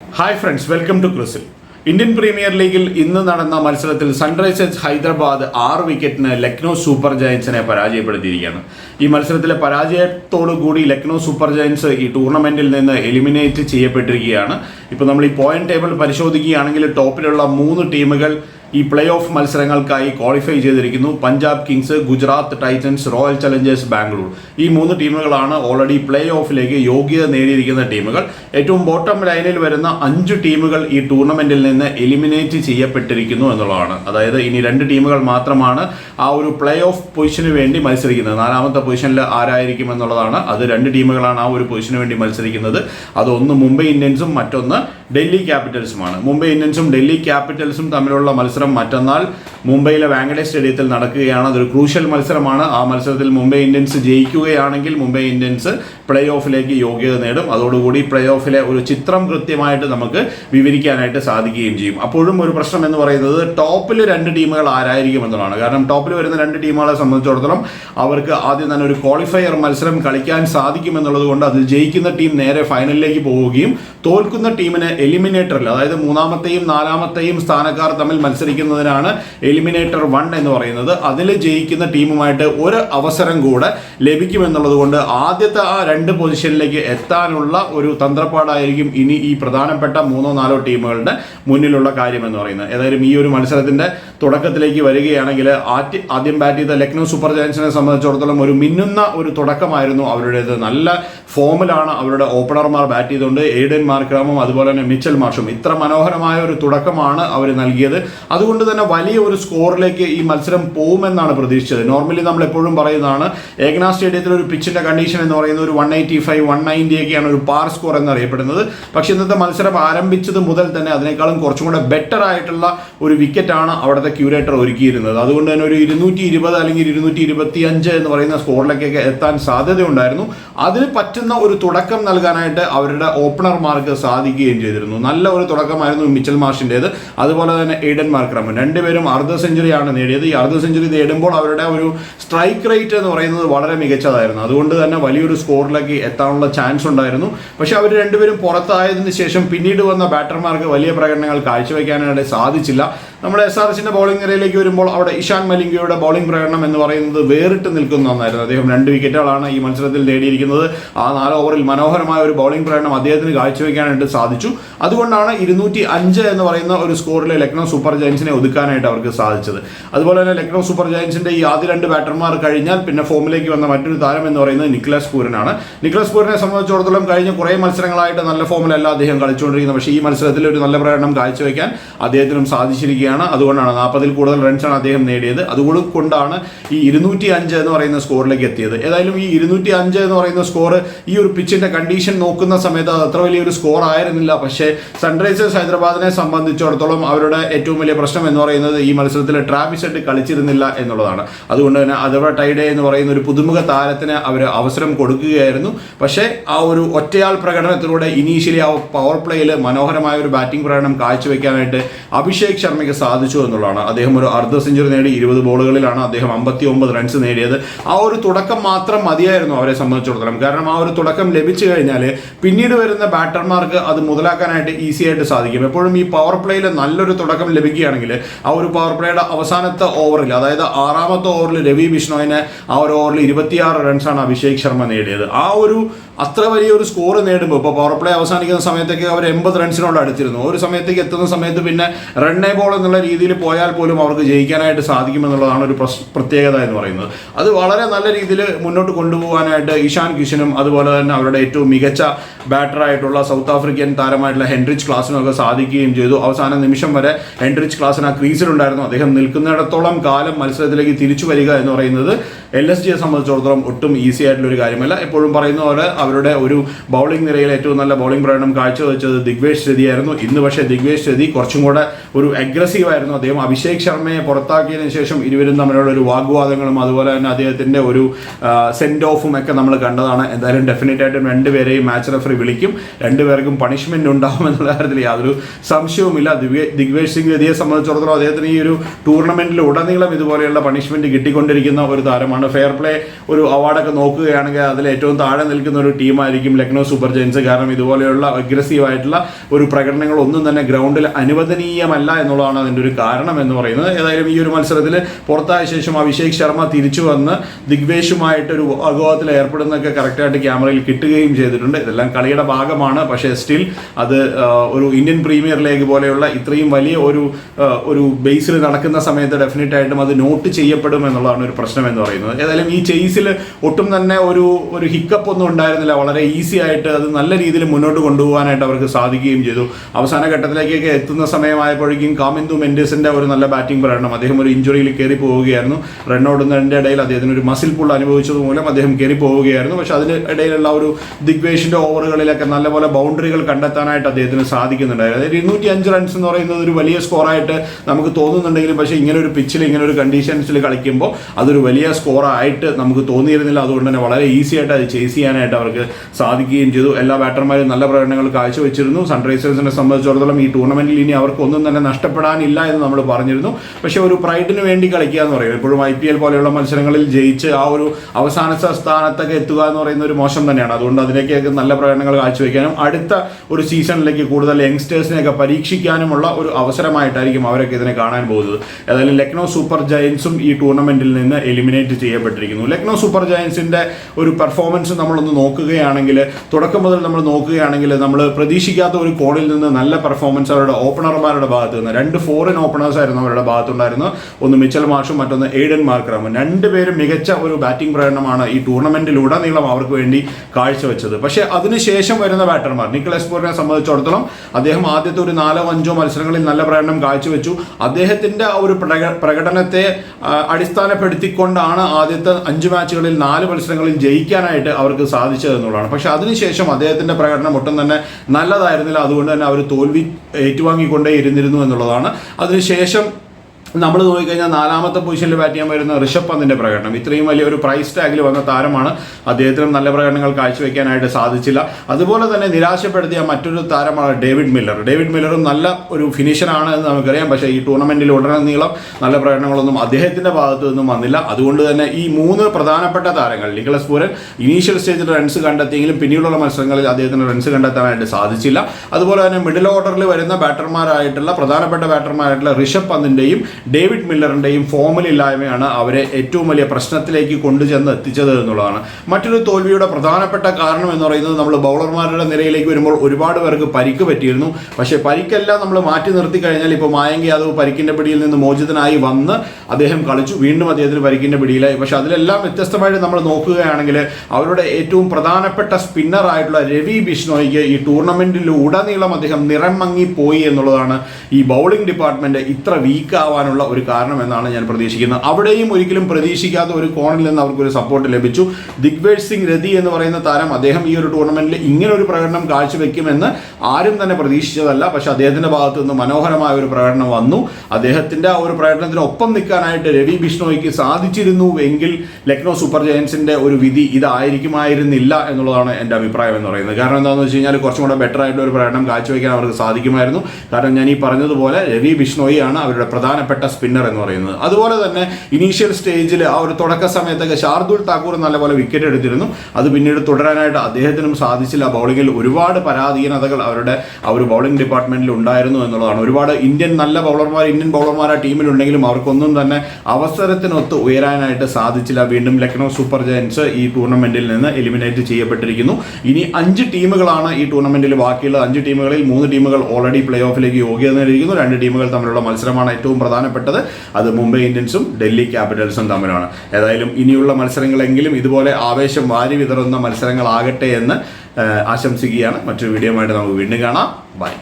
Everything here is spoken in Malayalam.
ഹായ് ഫ്രണ്ട്സ് വെൽക്കം ടു ക്രിസിൽ ഇന്ത്യൻ പ്രീമിയർ ലീഗിൽ ഇന്ന് നടന്ന മത്സരത്തിൽ സൺറൈസേഴ്സ് ഹൈദരാബാദ് ആറ് വിക്കറ്റിന് ലക്നൗ സൂപ്പർ ജയൻസിനെ പരാജയപ്പെടുത്തിയിരിക്കുകയാണ്. ഈ മത്സരത്തിലെ പരാജയത്തോടുകൂടി ലക്നൗ സൂപ്പർ ജയൻസ് ഈ ടൂർണമെന്റിൽ നിന്ന് എലിമിനേറ്റ് ചെയ്യപ്പെട്ടിരിക്കുകയാണ്. ഇപ്പോൾ നമ്മൾ ഈ പോയിന്റ് ടേബിൾ പരിശോധിക്കുകയാണെങ്കിൽ ടോപ്പിലുള്ള മൂന്ന് ടീമുകൾ ഈ പ്ലേ ഓഫ് മത്സരങ്ങൾക്കായി ക്വാളിഫൈ ചെയ്തിരിക്കുന്നു. Punjab Kings Gujarat Titans Royal Challengers Bangalore ഈ മൂന്ന് ടീമുകളാണ് ഓൾറെഡി പ്ലേ ഓഫിലേക്ക് യോഗ്യത നേടിയിരിക്കുന്ന ടീമുകൾ. ഏറ്റവും ബോട്ടം ലൈനിൽ വരുന്ന അഞ്ച് ടീമുകൾ ഈ ടൂർണമെന്റിൽ നിന്ന് എലിമിനേറ്റ് ചെയ്യപ്പെട്ടിരിക്കുന്നു എന്നുള്ളതാണ്. അതായത് ഇനി രണ്ട് ടീമുകൾ മാത്രമാണ് ആ ഒരു പ്ലേ ഓഫ് പൊസിഷന് വേണ്ടി മത്സരിക്കുന്നത്. നാലാമത്തെ പൊസിഷനിൽ ആരായിരിക്കും എന്നുള്ളതാണ്. അത് രണ്ട് ടീമുകളാണ് ആ ഒരു പൊസിഷന് വേണ്ടി മത്സരിക്കുന്നത്. അതൊന്ന് മുംബൈ ഇന്ത്യൻസും മറ്റൊന്ന് ഡൽഹി ക്യാപിറ്റൽസുമാണ്. മുംബൈ ഇന്ത്യൻസും ഡൽഹി ക്യാപിറ്റൽസും തമ്മിലുള്ള മത്സരം മറ്റന്നാൾ മുംബൈയിലെ വാങ്കഡേ സ്റ്റേഡിയത്തിൽ നടക്കുകയാണ്. അതൊരു ക്രൂഷ്യൽ മത്സരമാണ്. ആ മത്സരത്തിൽ മുംബൈ ഇന്ത്യൻസ് ജയിക്കുകയാണെങ്കിൽ മുംബൈ ഇന്ത്യൻസ് പ്ലേ ഓഫിലേക്ക് യോഗ്യത നേടും. അതോടുകൂടി പ്ലേ ഓഫിലെ ഒരു ചിത്രം കൃത്യമായിട്ട് നമുക്ക് വിവരിക്കാനായിട്ട് സാധിക്കുകയും ചെയ്യും. അപ്പോഴും ഒരു പ്രശ്നം എന്ന് പറയുന്നത് ടോപ്പിൽ രണ്ട് ടീമുകൾ ആരായിരിക്കും എന്നുള്ളതാണ്. കാരണം ടോപ്പിൽ വരുന്ന രണ്ട് ടീമുകളെ സംബന്ധിച്ചിടത്തോളം അവർക്ക് ആദ്യം തന്നെ ഒരു ക്വാളിഫയർ മത്സരം കളിക്കാൻ സാധിക്കുമെന്നുള്ളത് കൊണ്ട് അതിൽ ജയിക്കുന്ന ടീം നേരെ ഫൈനലിലേക്ക് പോവുകയും തോൽക്കുന്ന ടീമിനെ എലിമിനേറ്ററിൽ അതായത് മൂന്നാമത്തെയും നാലാമത്തെയും സ്ഥാനക്കാർ തമ്മിൽ മത്സരിക്കുന്നതിനാണ് എലിമിനേറ്റർ വൺ എന്ന് പറയുന്നത്. അതിൽ ജയിക്കുന്ന ടീമുമായിട്ട് ഒരു അവസരം കൂടെ ലഭിക്കുമെന്നുള്ളത് കൊണ്ട് ആദ്യത്തെ ആ രണ്ട് പൊസിഷനിലേക്ക് എത്താനുള്ള ഒരു തന്ത്രപ്പാടായിരിക്കും ഇനി ഈ പ്രധാനപ്പെട്ട മൂന്നോ നാലോ ടീമുകളുടെ മുന്നിലുള്ള കാര്യം എന്ന് പറയുന്നത്. ഏതായാലും ഈ ഒരു മത്സരത്തിന്റെ തുടക്കത്തിലേക്ക് വരികയാണെങ്കിൽ ആദ്യ ബാറ്റ് ചെയ്ത ലക്നൗ സൂപ്പർ ജയൻസിനെ സംബന്ധിച്ചിടത്തോളം ഒരു മിന്നുന്ന ഒരു തുടക്കമായിരുന്നു അവരുടേത്. നല്ല ഫോമിലാണ് അവരുടെ ഓപ്പണർമാർ ബാറ്റ് ചെയ്തുകൊണ്ട്. എയ്ഡൻ മാർക്രാമും അതുപോലെ തന്നെ മിച്ചൽ മാർഷും. ഇത്ര മനോഹരമായ ഒരു തുടക്കമാണ് അവർ നൽകിയത്. അതുകൊണ്ട് തന്നെ വലിയ ഒരു സ്കോറിലേക്ക് ഈ മത്സരം പോകുമെന്നാണ് പ്രതീക്ഷിച്ചത്. നോർമലി നമ്മൾ എപ്പോഴും പറയുന്നതാണ് ഏകനാ സ്റ്റേഡിയത്തിൽ ഒരു പിച്ചിന്റെ കണ്ടീഷൻ എന്ന് പറയുന്നത് ഒരു one eighty five one ninety ഒക്കെയാണ് ഒരു പാർ സ്കോർ എന്നറിയപ്പെടുന്നത്. പക്ഷെ ഇന്നത്തെ മത്സരം ആരംഭിച്ചത് മുതൽ തന്നെ അതിനേക്കാളും കുറച്ചും കൂടെ ബെറ്റർ ആയിട്ടുള്ള ഒരു വിക്കറ്റാണ് അവിടുത്തെ ക്യൂരേറ്റർ ഒരുക്കിയിരുന്നത്. അതുകൊണ്ട് തന്നെ ഒരു ഇരുന്നൂറ്റി ഇരുപത് അല്ലെങ്കിൽ ഇരുന്നൂറ്റി ഇരുപത്തി അഞ്ച് എന്ന് പറയുന്ന സ്കോറിലേക്കൊക്കെ എത്താൻ സാധ്യതയുണ്ടായിരുന്നു. അതിന് പറ്റുന്ന ഒരു തുടക്കം നൽകാനായിട്ട് അവരുടെ ഓപ്പണർമാർക്ക് സാധിക്കുകയും ചെയ്തിരുന്നു. നല്ല ഒരു തുടക്കമായിരുന്നു മിച്ചൽ മാർഷിന്റേത് അതുപോലെ തന്നെ എയ്ഡൻ മാർക്രമൻ രണ്ടുപേരും അർദ്ധ സെഞ്ചുറിയാണ് നേടിയത്. ഈ അർദ്ധ സെഞ്ചുറി നേടുമ്പോൾ അവരുടെ ഒരു സ്ട്രൈക്ക് റേറ്റ് എന്ന് പറയുന്നത് വളരെ മികച്ചതായിരുന്നു. അതുകൊണ്ട് തന്നെ വലിയൊരു സ്കോറിലേക്ക് എത്താനുള്ള ചാൻസ് ഉണ്ടായിരുന്നു. പക്ഷെ അവർ രണ്ടുപേരും പുറത്തായതിനു ശേഷം പിന്നീട് വന്ന ബാറ്റർമാർക്ക് വലിയ പ്രകടനങ്ങൾ കാഴ്ചവെക്കാനായിട്ട് സാധിച്ചില്ല. നമ്മുടെ എസ് ആർ എസിന്റെ ബോളിംഗ് നിരയിലേക്ക് വരുമ്പോൾ അവിടെ ഇഷാൻ മലിംഗയുടെ ബോളിംഗ് പ്രകടനം എന്ന് പറയുന്നത് വേറിട്ട് നിൽക്കുന്ന ഒന്നായിരുന്നു. അദ്ദേഹം രണ്ട് വിക്കറ്റുകളാണ് ഈ മത്സരത്തിൽ നേടിയിരിക്കുന്നത്. ആ നാല് ഓവറിൽ മനോഹരമായ ഒരു ബോളിംഗ് പ്രകടനം അദ്ദേഹത്തിന് കാഴ്ചവെക്കാനായിട്ട് സാധിച്ചു. അതുകൊണ്ടാണ് ഇരുന്നൂറ്റി അഞ്ച് എന്ന് പറയുന്ന ഒരു സ്കോറിലെ ലക്നൗ സൂപ്പർ ജയൻസിനെ ഒതുക്കാനായിട്ട് അവർക്ക് സാധിച്ചത്. അതുപോലെ തന്നെ ലക്നൗ സൂപ്പർ ജയൻസിന്റെ ഈ ആദ്യ രണ്ട് ബാറ്റർമാർ കഴിഞ്ഞാൽ പിന്നെ ഫോമിലേക്ക് വന്ന മറ്റൊരു താരം എന്ന് പറയുന്നത് നിക്ലസ് പൂരനാണ്. നിക്ലസ് പൂരനെ സംബന്ധിച്ചിടത്തോളം കഴിഞ്ഞ കുറേ മത്സരങ്ങളായിട്ട് നല്ല ഫോമിലല്ല അദ്ദേഹം കളിച്ചുകൊണ്ടിരിക്കുന്നത്. പക്ഷേ ഈ മത്സരത്തിൽ ഒരു നല്ല പ്രകടനം കാഴ്ചവെക്കാൻ അദ്ദേഹത്തിനും സാധിച്ചിരിക്കുകയാണ്. അതുകൊണ്ടാണ് നാൽപ്പതിൽ കൂടുതൽ റൺസാണ് അദ്ദേഹം നേടിയത്. അതുകൊണ്ടാണ് ഈ ഇരുന്നൂറ്റി അഞ്ച് എന്ന് പറയുന്ന സ്കോറിലേക്ക് എത്തിയത്. ഏതായാലും ഈ ഇരുന്നൂറ്റി അഞ്ച് എന്ന് പറയുന്ന സ്കോർ ഈ ഒരു പിച്ചിന്റെ കണ്ടീഷൻ നോക്കുന്ന സമയത്ത് അത് അത്ര വലിയൊരു സ്കോർ ആയിരുന്നില്ല. പക്ഷേ സൺറൈസേഴ്സ് ഹൈദരാബാദിനെ സംബന്ധിച്ചിടത്തോളം അവരുടെ ഏറ്റവും വലിയ പ്രശ്നം എന്ന് പറയുന്നത് ഈ മത്സരത്തിൽ ട്രാവിസ് കളിച്ചിരുന്നില്ല എന്നുള്ളതാണ്. അതുകൊണ്ട് തന്നെ അഥവാ ടൈഡേ എന്ന് പറയുന്ന ഒരു പുതുമുഖ താരത്തിന് അവർ അവസരം കൊടുക്കുകയായിരുന്നു. പക്ഷേ ആ ഒരു ഒറ്റയാൾ പ്രകടനത്തിലൂടെ ഇനീഷ്യലി ആ പവർ പ്ലേയിൽ മനോഹരമായ ഒരു ബാറ്റിംഗ് പ്രകടനം കാഴ്ചവെക്കാനായിട്ട് അഭിഷേക് ശർമ്മയ്ക്ക് സാധിച്ചു എന്നുള്ളതാണ്. അദ്ദേഹം ഒരു അർദ്ധ സെഞ്ചുറി നേടി ഇരുപത് ബോളുകളിലാണ് അദ്ദേഹം അമ്പത്തി ഒമ്പത് റൺസ് നേടിയത്. ആ ഒരു തുടക്കം മാത്രം മതിയായിരുന്നു അവരെ സംബന്ധിച്ചിടത്തോളം. കാരണം ആ ഒരു തുടക്കം ലഭിച്ചു കഴിഞ്ഞാൽ പിന്നീട് വരുന്ന ബാറ്റർമാർക്ക് അത് മുതലാക്കാനായിട്ട് ഈസി ആയിട്ട് സാധിക്കും. എപ്പോഴും ഈ പവർ പ്ലേയിൽ നല്ലൊരു തുടക്കം ലഭിക്കുകയാണെങ്കിൽ ആ ഒരു പവർ പ്ലേയുടെ അവസാനത്തെ ഓവറിൽ അതായത് ആറാമത്തെ ഓവറിൽ രവി ബിഷ്ണോയിന് ആ ഒരു ഓവറിൽ ഇരുപത്തിയാറ് റൺസാണ് അഭിഷേക് ശർമ്മ നേടിയത്. ആ ഒരു അത്ര വലിയ ഒരു സ്കോർ നേടുമ്പോൾ ഇപ്പോൾ പവർ പ്ലേ അവസാനിക്കുന്ന സമയത്തേക്ക് അവർ എൺപത് റൺസിനോട് അടുത്തിരുന്നു. ഒരു സമയത്തേക്ക് എത്തുന്ന സമയത്ത് പിന്നെ റണ്ണേ ബോൾ എന്നുള്ള രീതിയിൽ പോയാൽ പോലും അവർക്ക് ജയിക്കാനായിട്ട് സാധിക്കുമെന്നുള്ളതാണ് ഒരു പ്രത്യേകത എന്ന് പറയുന്നത്. അത് വളരെ നല്ല രീതിയിൽ മുന്നോട്ട് കൊണ്ടുപോകാനായിട്ട് ഇഷാൻ കിഷനും അതുപോലെ തന്നെ അവരുടെ ഏറ്റവും മികച്ച ബാറ്ററായിട്ടുള്ള സൗത്ത് ആഫ്രിക്കൻ താരമായിട്ടുള്ള ഹെൻറിച്ച് ക്ലാസിനൊക്കെ സാധിക്കുകയും ചെയ്തു. അവസാന നിമിഷം വരെ ഹെൻറിച്ച് ക്ലാസിന് ആ ക്രീസിലുണ്ടായിരുന്നു. അദ്ദേഹം നിൽക്കുന്നിടത്തോളം കാലം മത്സരത്തിലേക്ക് തിരിച്ചു വരിക എന്ന് പറയുന്നത് എൽ എസ് ജിയെ സംബന്ധിച്ചിടത്തോളം ഒട്ടും ഈസി ആയിട്ടുള്ള ഒരു കാര്യമല്ല. എപ്പോഴും പറയുന്ന പോലെ അവരുടെ ഒരു ബൗളിംഗ് നിരയിൽ ഏറ്റവും നല്ല ബൗളിംഗ് പ്രകടനം കാഴ്ചവെച്ചത് ദിഗ്വേഷ് രതിയായിരുന്നു ഇന്ന് പക്ഷേ ദിഗ്വേഷ് രതി കുറച്ചും കൂടെ ഒരു അഗ്രസീവ് ആയിരുന്നു. അദ്ദേഹം അഭിഷേക് ശർമ്മയെ പുറത്താക്കിയതിനു ശേഷം ഇരുവരും തമ്മിലുള്ള ഒരു വാഗ്വാദങ്ങളും അതുപോലെ തന്നെ അദ്ദേഹത്തിന്റെ ഒരു സെൻഡ് ഓഫും ഒക്കെ നമ്മൾ കണ്ടതാണ്. എന്തായാലും ഡെഫിനറ്റ് ആയിട്ടും രണ്ടുപേരെയും മാച്ച് റെഫറി വിളിക്കും. രണ്ടുപേർക്കും പണിഷ്മെന്റ് ഉണ്ടാവും എന്നുള്ള കാര്യത്തിൽ യാതൊരു സംശയവുമില്ല. ദിഗ്വേഷ് സിംഗ് രതിയെ സംബന്ധിച്ചിടത്തോളം അദ്ദേഹത്തിന് ഈ ഒരു ടൂർണമെന്റിൽ ഉടനീളം ഇതുപോലെയുള്ള പണിഷ്മെന്റ് കിട്ടിക്കൊണ്ടിരിക്കുന്ന ഒരു താരമാണ്. ഫെയർ പ്ലേ ഒരു അവാർഡൊക്കെ നോക്കുകയാണെങ്കിൽ അതിൽ ഏറ്റവും താഴെ നിൽക്കുന്ന ഒരു ടീമായിരിക്കും ലക്നൗ സൂപ്പർ ജയൻസ് കാരണം ഇതുപോലെയുള്ള അഗ്രസീവ് ആയിട്ടുള്ള ഒരു പ്രകടനങ്ങൾ ഒന്നും തന്നെ ഗ്രൗണ്ടിൽ അനുവദനീയമല്ല എന്നുള്ളതാണ് അതിന്റെ ഒരു കാരണം എന്ന് പറയുന്നത്. ഏതായാലും ഈ ഒരു മത്സരത്തിൽ പുറത്തായ ശേഷം അഭിഷേക് ശർമ്മ തിരിച്ചു വന്ന് ദിഗ്വേഷുമായിട്ട് ഒരു അഗോഹത്തിൽ ഏർപ്പെടുന്നൊക്കെ കറക്റ്റായിട്ട് ക്യാമറയിൽ കിട്ടുകയും ചെയ്തിട്ടുണ്ട്. ഇതെല്ലാം കളിയുടെ ഭാഗമാണ്. പക്ഷേ സ്റ്റിൽ അത് ഒരു ഇന്ത്യൻ പ്രീമിയർ ലീഗ് പോലെയുള്ള ഇത്രയും വലിയ ഒരു ഒരു ബേസിൽ നടക്കുന്ന സമയത്ത് ഡെഫിനറ്റ് ആയിട്ടും അത് നോട്ട് ചെയ്യപ്പെടും എന്നുള്ളതാണ് ഒരു പ്രശ്നം എന്ന് പറയുന്നത്. ഏതായാലും ഈ ചേസിൽ ഒട്ടും തന്നെ ഒരു ഒരു ഹിക്കപ്പ് ഒന്നും ഉണ്ടായിരുന്നില്ല. വളരെ ഈസി ആയിട്ട് അത് നല്ല രീതിയിൽ മുന്നോട്ട് കൊണ്ടുപോകാനായിട്ട് അവർക്ക് സാധിക്കുകയും ചെയ്തു. അവസാന ഘട്ടത്തിലേക്കൊക്കെ എത്തുന്ന സമയമായപ്പോഴേക്കും കാമിന്ദു മെൻഡേസിന്റെ ഒരു നല്ല ബാറ്റിംഗ് പ്രകടനം. അദ്ദേഹം ഒരു ഇഞ്ചുറിയിൽ കയറി പോവുകയായിരുന്നു. റൺ ഓടുന്നതിന്റെ ഇടയിൽ അദ്ദേഹത്തിന് ഒരു മസിൽ പുൾ അനുഭവിച്ചത് മൂലം അദ്ദേഹം കയറി പോവുകയായിരുന്നു. പക്ഷെ അതിന് ഇടയിലുള്ള ഒരു ദിഗ്വേഷിന്റെ ഓവറുകളിലൊക്കെ നല്ലപോലെ ബൗണ്ടറികൾ കണ്ടെത്താനായിട്ട് അദ്ദേഹത്തിന് സാധിക്കുന്നുണ്ടായിരുന്നു. ഇരുന്നൂറ്റി അഞ്ച് റൺസ് എന്ന് പറയുന്നത് ഒരു വലിയ സ്കോറായിട്ട് നമുക്ക് തോന്നുന്നുണ്ടെങ്കിലും പക്ഷേ ഇങ്ങനെ ഒരു പിച്ചിൽ ഇങ്ങനെ ഒരു കണ്ടീഷൻസിൽ കളിക്കുമ്പോൾ അതൊരു വലിയ സ്കോർ ആയിട്ട് നമുക്ക് തോന്നിയിരുന്നില്ല. അതുകൊണ്ട് തന്നെ വളരെ ഈസി ആയിട്ട് അത് ചേസ് ചെയ്യാനായിട്ട് അവർക്ക് സാധിക്കുകയും ചെയ്തു. എല്ലാ ബാറ്റർമാരും നല്ല പ്രകടനങ്ങൾ കാഴ്ചവെച്ചിരുന്നു. സൺറൈസേഴ്സിനെ സംബന്ധിച്ചിടത്തോളം ഈ ടൂർണമെന്റിൽ ഇനി അവർക്ക് ഒന്നും തന്നെ നഷ്ടപ്പെടാനില്ല എന്ന് നമ്മൾ പറഞ്ഞിരുന്നു. പക്ഷേ ഒരു പ്രൈഡിന് വേണ്ടി കളിക്കുക എന്ന് പറയും എപ്പോഴും ഐ പി എൽ പോലെയുള്ള മത്സരങ്ങളിൽ ജയിച്ച് ആ ഒരു അവസാന സ്ഥാനത്തൊക്കെ എത്തുക എന്ന് പറയുന്ന ഒരു മോശം തന്നെയാണ്. അതുകൊണ്ട് അതിലേക്കൊക്കെ നല്ല പ്രകടനങ്ങൾ കാഴ്ചവെക്കാനും അടുത്ത ഒരു സീസണിലേക്ക് കൂടുതൽ യങ്സ്റ്റേഴ്സിനെയൊക്കെ പരീക്ഷിക്കാനുമുള്ള ഒരു അവസരമായിട്ടായിരിക്കും അവരൊക്കെ ഇതിനെ കാണാൻ പോകുന്നത്. ഏതായാലും ലക്നോ സൂപ്പർ ജയൻസും ഈ ടൂർണമെന്റിൽ നിന്ന് എലിമിനേറ്റ് ചെയ്യപ്പെട്ടിരിക്കുന്നു. ലക്നോ സൂപ്പർ ജയൻസിന്റെ ഒരു പെർഫോമൻസ് നമ്മളൊന്ന് നോക്കുകയാണെങ്കിൽ തുടക്കം മുതൽ നമ്മൾ നോക്കുകയാണെങ്കിൽ നമ്മൾ പ്രതീക്ഷിക്കാത്ത ഒരു കോണിൽ നിന്ന് നല്ല പെർഫോമൻസ് അവരുടെ ഓപ്പണർമാരുടെ ഭാഗത്ത് നിന്ന്. രണ്ട് ഫോറിൻ ഓപ്പണേഴ്സ് ആയിരുന്നു അവരുടെ ഭാഗത്തുണ്ടായിരുന്നു ഒന്ന് മിച്ചൽ മാർഷും മറ്റൊന്ന് എയ്ഡൻ മാർക്കറാമും രണ്ടുപേരും മികച്ച ഒരു ബാറ്റിംഗ് പ്രകടനമാണ് ഈ ടൂർണമെന്റിലുടനീളം അവർക്ക് വേണ്ടി കാഴ്ചവെച്ചത്. പക്ഷേ അതിനുശേഷം വരുന്ന ബാറ്റർമാർ നിക്കൽ എസ്പോറിനെ സംബന്ധിച്ചിടത്തോളം അദ്ദേഹം ആദ്യത്തെ ഒരു നാലോ അഞ്ചോ മത്സരങ്ങളിൽ നല്ല പ്രകടനം കാഴ്ചവെച്ചു അദ്ദേഹത്തിന്റെ ഒരു പ്രക- പ്രകടനത്തെ അടിസ്ഥാനപ്പെടുത്തിക്കൊണ്ടാണ് ആദ്യത്തെ അഞ്ച് മാച്ചുകളിൽ നാല് മത്സരങ്ങളിൽ ജയിക്കാനായിട്ട് അവർക്ക് സാധിച്ചതെന്നുള്ളതാണ്. പക്ഷെ അതിനുശേഷം അദ്ദേഹത്തിന്റെ പ്രകടനം ഒട്ടും തന്നെ നല്ലതായിരുന്നില്ല. അതുകൊണ്ട് തന്നെ അവർ തോൽവി ഏറ്റുവാങ്ങിക്കൊണ്ടേ ഇരുന്നിരുന്നു എന്നുള്ളതാണ്. അതിനുശേഷം നമ്മൾ നോക്കിക്കഴിഞ്ഞാൽ നാലാമത്തെ പൊസിഷനിൽ ബാറ്റ് ചെയ്യാൻ വരുന്ന ഋഷഭ് പന്തിന്റെ പ്രകടനം. ഇത്രയും വലിയ ഒരു പ്രൈസ് ടാഗിൽ വന്ന താരമാണ്. അദ്ദേഹത്തിനും നല്ല പ്രകടനങ്ങൾ കാഴ്ചവെക്കാനായിട്ട് സാധിച്ചില്ല. അതുപോലെ തന്നെ നിരാശപ്പെടുത്തിയ മറ്റൊരു താരമാണ് ഡേവിഡ് മില്ലർ. ഡേവിഡ് മില്ലറും നല്ല ഒരു ഫിനിഷറാണ് എന്ന് നമുക്കറിയാം. പക്ഷേ ഈ ടൂർണമെന്റിൽ ഉടനീളം നല്ല പ്രകടനങ്ങളൊന്നും അദ്ദേഹത്തിന്റെ ഭാഗത്തു നിന്നും വന്നില്ല. അതുകൊണ്ട് തന്നെ ഈ മൂന്ന് പ്രധാനപ്പെട്ട താരങ്ങൾ നിക്കലസ് പൂരൻ ഇനീഷ്യൽ സ്റ്റേജിൽ റൺസ് കണ്ടെത്തിയെങ്കിലും പിന്നീടുള്ള മത്സരങ്ങളിൽ അദ്ദേഹത്തിന് റൺസ് കണ്ടെത്താനായിട്ട് സാധിച്ചില്ല. അതുപോലെ തന്നെ മിഡിൽ ഓർഡറിൽ വരുന്ന ബാറ്റർമാരായിട്ടുള്ള പ്രധാനപ്പെട്ട ബാറ്റർമാരായിട്ടുള്ള ഋഷഭ് പന്തിന്റെയും ഡേവിഡ് മില്ലറിന്റെയും ഫോമിലില്ലായ്മയാണ് അവരെ ഏറ്റവും വലിയ പ്രശ്നത്തിലേക്ക് കൊണ്ടുചെന്ന് എത്തിച്ചത് എന്നുള്ളതാണ്. മറ്റൊരു തോൽവിയുടെ പ്രധാനപ്പെട്ട കാരണം എന്ന് പറയുന്നത് നമ്മൾ ബൗളർമാരുടെ നിരയിലേക്ക് വരുമ്പോൾ ഒരുപാട് പേർക്ക് പരിക്ക് പറ്റിയിരുന്നു. പക്ഷേ പരിക്കെല്ലാം നമ്മൾ മാറ്റി നിർത്തി കഴിഞ്ഞാൽ ഇപ്പോൾ മായങ്കി യാദവ് പരിക്കിന്റെ പിടിയിൽ നിന്ന് മോചിതനായി വന്ന് അദ്ദേഹം കളിച്ചു. വീണ്ടും അദ്ദേഹത്തിന് പരിക്കിന്റെ പിടിയിലായി. പക്ഷേ അതിലെല്ലാം വ്യത്യസ്തമായിട്ട് നമ്മൾ നോക്കുകയാണെങ്കിൽ അവരുടെ ഏറ്റവും പ്രധാനപ്പെട്ട സ്പിന്നർ ആയിട്ടുള്ള രവി ബിഷ്ണോയ്ക്ക് ഈ ടൂർണമെന്റിൽ ഉടനീളം അദ്ദേഹം നിറം മങ്ങിപ്പോയി എന്നുള്ളതാണ് ഈ ബൗളിംഗ് ഡിപ്പാർട്ട്മെന്റ് ഇത്ര വീക്ക് ആവാനുള്ള ഒരു കാരണം എന്നാണ് ഞാൻ പ്രതീക്ഷിക്കുന്നത്. അവിടെയും ഒരിക്കലും പ്രതീക്ഷിക്കാത്ത ഒരു കോണിൽ നിന്ന് അവർക്കൊരു സപ്പോർട്ട് ലഭിച്ചു. ദിഗ്വേജ് സിംഗ് രതി എന്ന് പറയുന്ന താരം അദ്ദേഹം ഈ ഒരു ടൂർണമെന്റിൽ ഇങ്ങനെ ഒരു പ്രകടനം കാഴ്ചവെക്കുമെന്ന് ആരും തന്നെ പ്രതീക്ഷിച്ചതല്ല. പക്ഷെ അദ്ദേഹത്തിന്റെ ഭാഗത്തു നിന്ന് മനോഹരമായ ഒരു പ്രകടനം വന്നു. അദ്ദേഹത്തിന്റെ ആ ഒരു പ്രകടനത്തിനൊപ്പം നിൽക്കാനായിട്ട് രവി ബിഷ്ണോയ്ക്ക് സാധിച്ചിരുന്നു എങ്കിൽ ലക്നോ സൂപ്പർ ജയൻസിന്റെ ഒരു വിധി ഇതായിരിക്കുമായിരുന്നില്ല എന്നുള്ളതാണ് എന്റെ അഭിപ്രായം എന്ന് പറയുന്നത്. കാരണം എന്താണെന്ന് വെച്ച് കഴിഞ്ഞാൽ കുറച്ചും കൂടെ ബെറ്റർ ആയിട്ട് ഒരു പ്രകടനം കാഴ്ചവെക്കാൻ അവർക്ക് സാധിക്കുമായിരുന്നു. കാരണം ഞാൻ ഈ പറഞ്ഞതുപോലെ രവി ബിഷ്ണോയിയാണ് അവരുടെ പ്രധാനപ്പെട്ട സ്പിന്നർ എന്ന് പറയുന്നത്. അതുപോലെ തന്നെ ഇനീഷ്യൽ സ്റ്റേജിൽ ആ ഒരു തുടക്ക സമയത്തൊക്കെ ഷാർദുൽ താക്കൂർ നല്ലപോലെ വിക്കറ്റ് എടുത്തിരുന്നു. അത് പിന്നീട് തുടരാനായിട്ട് അദ്ദേഹത്തിനും സാധിച്ചില്ല. ബൗളിങ്ങിൽ ഒരുപാട് പരാധീനതകൾ അവരുടെ ആ ഒരു ബൗളിംഗ് ഡിപ്പാർട്ട്മെന്റിൽ ഉണ്ടായിരുന്നു എന്നുള്ളതാണ്. ഒരുപാട് ഇന്ത്യൻ നല്ല ബൗളർമാർ ഇന്ത്യൻ ബൗളർമാർ ആ ടീമിലുണ്ടെങ്കിലും അവർക്കൊന്നും തന്നെ അവസരത്തിനൊത്ത് ഉയരാനായിട്ട് സാധിച്ചില്ല. വീണ്ടും ലക്നൗ സൂപ്പർ ജയൻസ് ഈ ടൂർണമെന്റിൽ നിന്ന് എലിമിനേറ്റ് ചെയ്യപ്പെട്ടിരിക്കുന്നു. ഇനി അഞ്ച് ടീമുകളാണ് ഈ ടൂർണമെന്റിൽ ബാക്കിയുള്ള അഞ്ച് ടീമുകളിൽ മൂന്ന് ടീമുകൾ ഓൾറെഡി പ്ലേ ഓഫിലേക്ക് യോഗ്യത നേടിയിരിക്കുന്നു രണ്ട് ടീമുകൾ തമ്മിലുള്ള മത്സരമാണ് ഏറ്റവും പ്രധാനപ്പെട്ടത്. അത് മുംബൈ ഇന്ത്യൻസും ഡൽഹി ക്യാപിറ്റൽസും തമ്മിലാണ്. ഏതായാലും ഇനിയുള്ള മത്സരങ്ങളെങ്കിലും ഇതുപോലെ ആവേശം വാരി വിതറുന്ന മത്സരങ്ങളാകട്ടെ എന്ന് ആശംസിക്കുകയാണ്. മറ്റൊരു വീഡിയോ ആയിട്ട് നമുക്ക് വീണ്ടും കാണാം. ബൈ